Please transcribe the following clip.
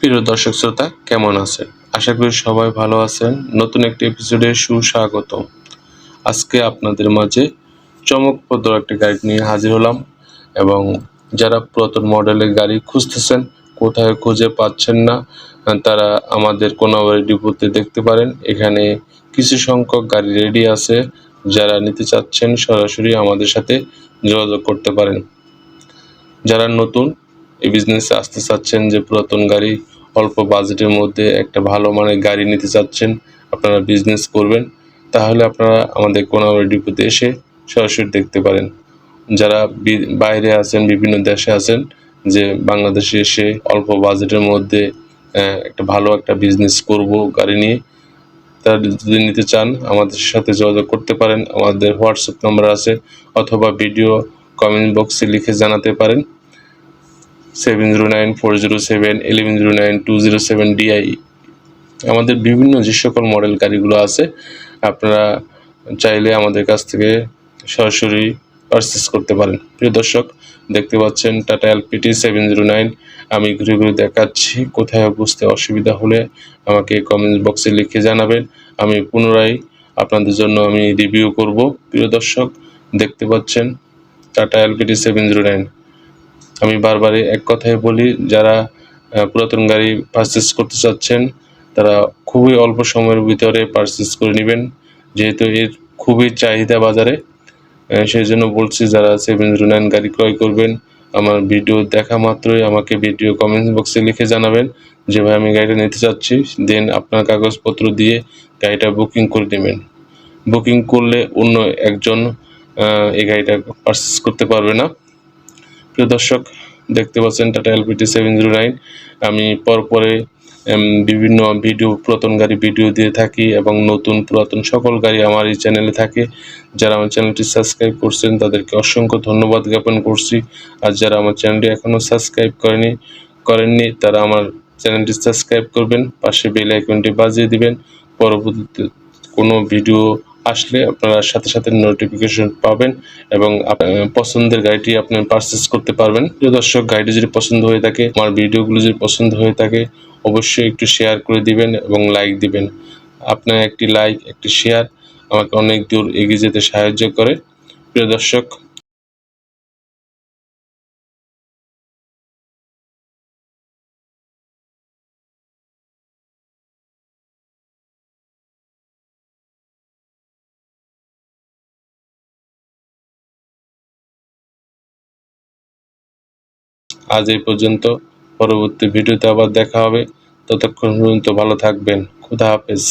প্রিয় দর্শক শ্রোতা, কেমন আছেন? আশা করি সবাই ভালো আছেন। নতুন একটি এপিসোডে সুস্বাগত আজকে আপনাদের মাঝে চমকপ্রদ একটি গাড়ি নিয়ে হাজির হলাম এবং যারা পুরাতন মডেলের গাড়ি খুঁজতেছেন, কোথায় খুঁজে পাচ্ছেন না, তারা আমাদের কোনাবাড়ি ডিপোতে দেখতে পারেন। এখানে কিছু সংখ্যক গাড়ি রেডি আছে। যারা নিতে চাচ্ছেন, সরাসরি আমাদের সাথে যোগাযোগ করতে পারেন। যারা নতুন এই বিজনেসে আসতে চাচ্ছেন যে পুরাতন গাড়ি, অল্প বাজেটের মধ্যে একটা ভালো মানের গাড়ি নিতে চাচ্ছেন, আপনারা বিজনেস করবেন, তাহলে আপনারা আমাদের কোনাবাড়ি ডিপোতে এসে সরাসরি দেখতে পারেন। যারা বাইরে আছেন, বিভিন্ন দেশে আছেন, যে বাংলাদেশে এসে অল্প বাজেটের মধ্যে একটা ভালো একটা বিজনেস করব গাড়ি নিয়ে, তারা যদি নিতে চান, আমাদের সাথে যোগাযোগ করতে পারেন। আমাদের হোয়াটসঅ্যাপ নাম্বার আছে, অথবা ভিডিও কমেন্ট বক্সে লিখে জানাতে পারেন। Seven zero nine four zero seven eleven zero nine two zero seven DI আমাদের বিভিন্ন যে সকল মডেল গাড়িগুলো আছে, আপনারা চাইলে আমাদের কাছ থেকে সরাসরি পারচেস করতে পারেন। প্রিয় দর্শক, দেখতে পাচ্ছেন Tata LPT seven zero nine আমি ঘুরে ঘুরে দেখাচ্ছি, কোথায় বুঝতে অসুবিধা হলে আমাকে কমেন্ট বক্সে লিখে জানাবেন। আমি পুনরায় আপনাদের জন্য আমি রিভিউ করব। প্রিয় দর্শক, দেখতে পাচ্ছেন Tata LPT seven zero nine আমি বারবারই এক কথাই বলি, যারা পুরাতন গাড়ি পারচেস করতে চাচ্ছেন, তারা খুবই অল্প সময়ের ভিতরে পারচেস করে নেবেন। যেহেতু এর খুবই চাহিদা বাজারে সেই জন্য বলছি যারা সেভেন জিরো নাইন গাড়ি ক্রয় করবেন, আমার ভিডিও দেখা মাত্রই আমাকে ভিডিও কমেন্ট বক্সে লিখে জানাবেন যে, ভাই, আমি গাড়িটা নিতে চাচ্ছি। দেন আপনার কাগজপত্র দিয়ে গাড়িটা বুকিং করে নেবেন। বুকিং করলে অন্য একজন এই গাড়িটা পারচেস করতে পারবে না। প্রিয় দর্শক, দেখতে পাচ্ছেন Tata LPT seven zero nine আমি পরপরে বিভিন্ন ভিডিও পুরাতন গাড়ি ভিডিও দিয়ে থাকি এবং নতুন পুরাতন সকল গাড়ি আমার এই চ্যানেলে থাকে। যারা আমার চ্যানেলটি সাবস্ক্রাইব করছেন, তাদেরকে অসংখ্য ধন্যবাদ জ্ঞাপন করছি। আর যারা আমার চ্যানেলটি এখনও সাবস্ক্রাইব করেনি, করেননি, তারা আমার চ্যানেলটি সাবস্ক্রাইব করবেন। পাশে বেল আইকনটি বাজিয়ে দিবেন। পরবর্তীতে কোনো ভিডিও আসলে আপনারা সাথে সাথে নোটিফিকেশন পাবেন এবং পছন্দের গাড়িটি আপনি পারচেস করতে পারবেন। প্রিয় দর্শক, গাড়িটি যদি পছন্দ হয়ে থাকে, আমার ভিডিওগুলো যদি পছন্দ হয়ে থাকে, অবশ্যই একটু শেয়ার করে দিবেন এবং লাইক দিবেন। আপনার একটি লাইক একটি শেয়ার আমাকে অনেক দূর এগিয়ে যেতে সাহায্য করে। প্রিয় দর্শক আজ এই পর্যন্ত। পরবর্তী ভিডিওতে আবার দেখা হবে। ততক্ষণ পর্যন্ত ভালো থাকবেন। খুদা হাফেজ।